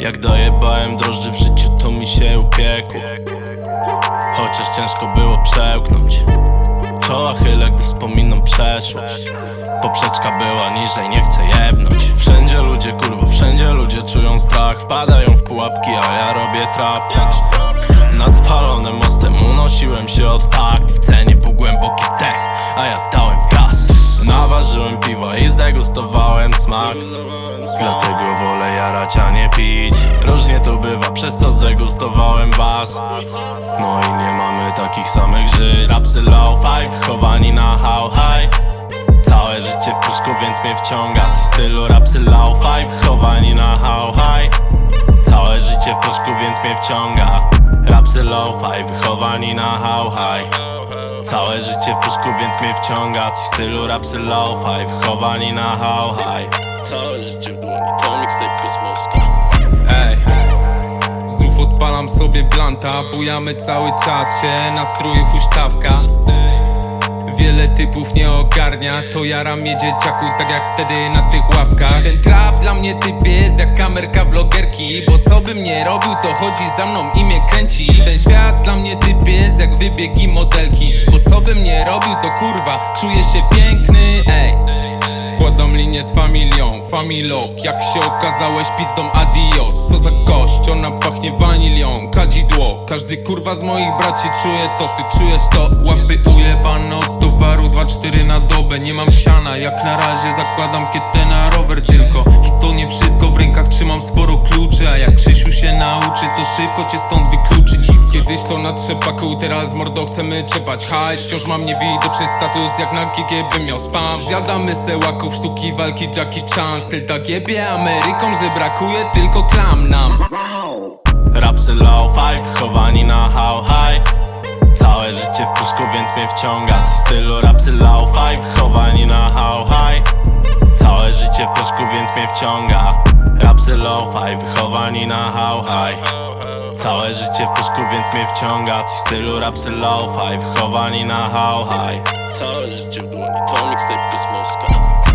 Jak dojebałem drożdży w życiu to mi się upiekło. Chociaż ciężko było przełknąć. Czoła chylę, gdy wspominam przeszłość. Poprzeczka była niżej, nie chcę jebnąć. Wszędzie ludzie, kurwa, wszędzie ludzie czują strach. Wpadają w pułapki, a ja robię trap. Nad spalonym mostem unosiłem się od takt zdegustowałem smak. Dlatego wolę jarać, a nie pić. Różnie to bywa, przez co zdegustowałem was. No i nie mamy takich samych żyć. Rapsy low five, chowani na how high. Całe życie w pruszku, więc mnie wciąga. Coś w stylu rapsy low five, chowani na how high. Całe życie w proszku, więc mnie wciąga. Rapsy low five, wychowani na how high Całe życie w puszku, więc mnie wciąga Coś w stylu rapsy low five, wychowani na how high Całe życie w dłoni, to mixtape kosmoska Ej Znów odpalam sobie blanta Bujamy cały czas się Nastrój huśtawka Wiele typów nie ogarnia To jara mnie dzieciaku tak jak wtedy na tych ławkach. Ten trap dla mnie typ jest jak kamerka vlogerki Bo co bym nie robił to chodzi za mną i mnie kręci. Ten świat dla mnie typ jest jak wybiegi modelki Bo co bym nie robił to kurwa czuję się piękny Ej. Składam linię z familią, familok Jak się okazałeś pistą adios. Co za gość, ona pachnie wanilią Kadzidło, każdy kurwa z moich braci czuje to Ty czujesz to, łapy ujebane od towaru 2-4 na dobę, nie mam siana. Jak na razie zakładam kietę na rower tylko. I to nie wszystko, w rękach trzymam sporo kluczy. A jak Krzysiu się nauczy, to szybko cię stąd wykluczy. Kiedyś to na trzepaku, teraz mordo chcemy trzepać hajs Wciąż mam niewidoczny status, jak na GG bym miał spam. Zjadamy se łaków, sztuki walki Jackie Chan. Styl tak jebie Ameryką, że brakuje tylko klam nam. Rapsy low five, chowani na how high więc mnie wciąga. Coś w stylu rapsy low five, chowani na how high. Całe życie w puszku, więc mnie wciąga. Rapsy low five, wychowani na how high. Całe życie w puszku, więc mnie wciąga. Coś w stylu rapsy low five, chowani na how high. Całe życie w dłoni, to mixtape kosmoska